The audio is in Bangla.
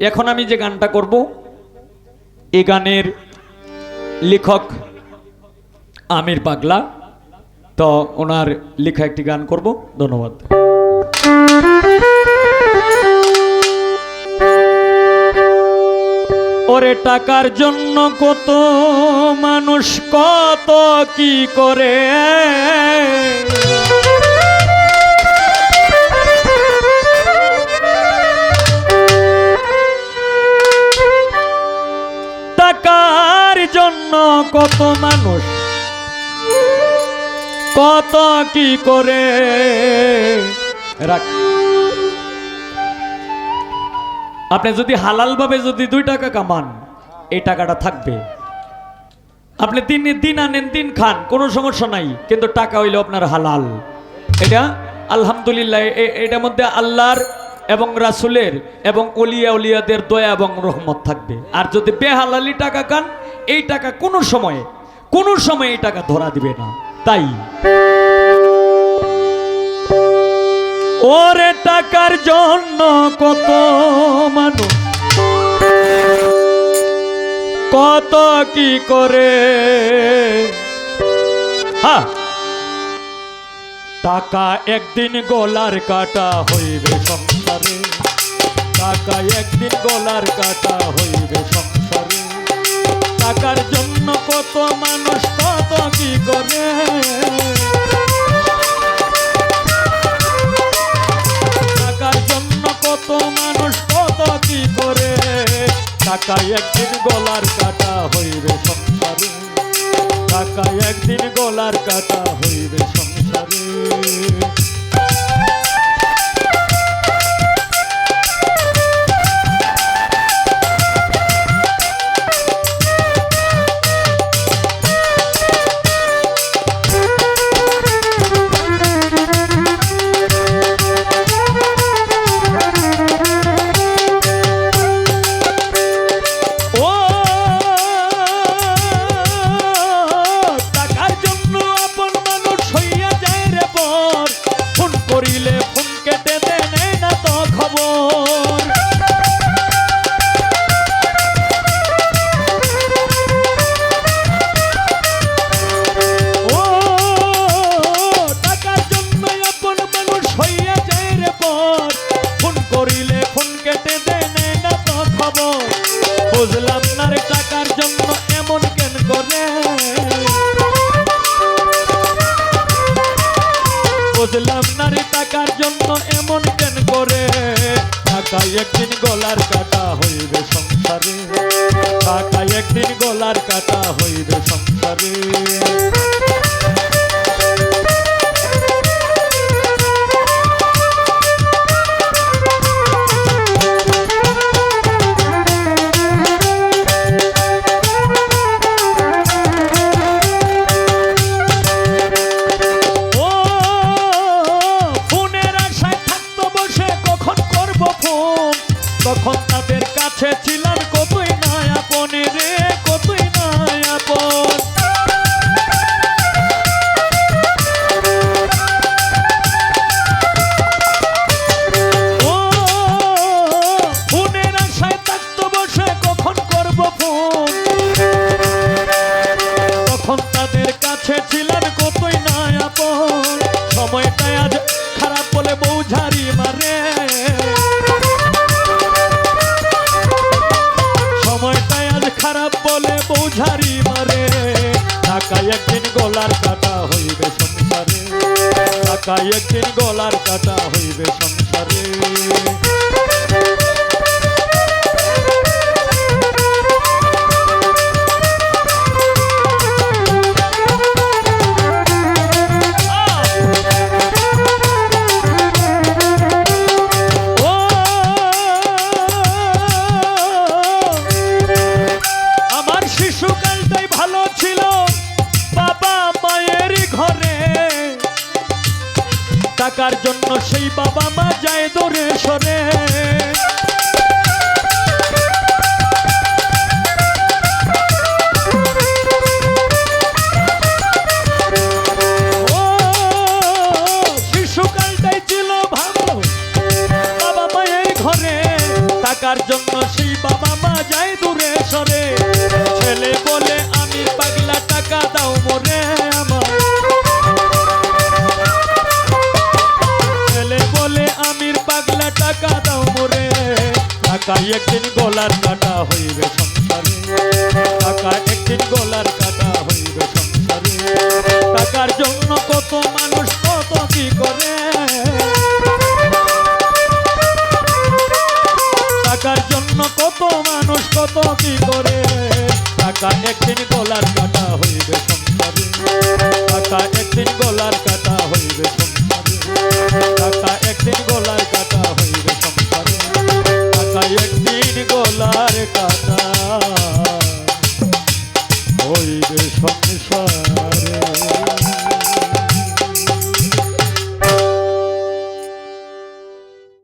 এখন আমি যে গানটা করব এই গানের লেখক আমির পাগলা। তো ওনার লেখা একটি গান করব, ধন্যবাদ। ওরে টাকার জন্য কত মানুষ কত কি করে জন্য কত মানুষ? কত কি করে? আপনি যদি হালাল ভাবে যদি দুই টাকা কামান, এই টাকাটা থাকবে। আপনি দিন দিন আনেন, দিন খান, কোনো সমস্যা নাই, কিন্তু টাকা হইল আপনার হালাল। এটা আলহামদুলিল্লাহ এটার মধ্যে আল্লাহর এবং রাসুলের এবং অলিয়া উলিয়াদের দয়া এবং রহমত থাকবে। আর যদি বেহালালি টাকা খান এই টাকা কোনো সময়ে, কোনো সময় এই টাকা ধরা দিবে না। তাই, ওরে টাকার জন্য কত মানুষ, কত কি করে? হ্যাঁ টাকা একদিন গলার কাটা হইবে সংসারে। টাকা একদিন গলার কাটা হইবে সংসারে। টাকার জন্য কত মানুষ কত কি করে। টাকার জন্য কত মানুষ কত কি করে। টাকা একদিন গলার কাটা হইবে সংসারে। টাকা একদিন গলার কাটা হইবে সংসারে। টাকার জন্য এমন কেন করে? বুঝলাম না টাকার জন্য এমন কেন করে? টাকা একদিন গলার কাটা হইবে সংসারে। টাকা একদিন গলার কাটা হইবে সংসারে। একদিন গলার কাটা হইবে সংসারে। টাকা একদিন গলার কাটা হইবে সংসারে। টাকার জন্য সেই বাবা মা যায় দূরে সরে। জন্য সেই বাবা মা যায় দূরে সরে। টাকা একদিন গলার কাটা হইবে সংসারে। টাকা একদিন গলার কাটা হইবে সংসারে। টাকার জন্য কত মানুষ কত কি করে?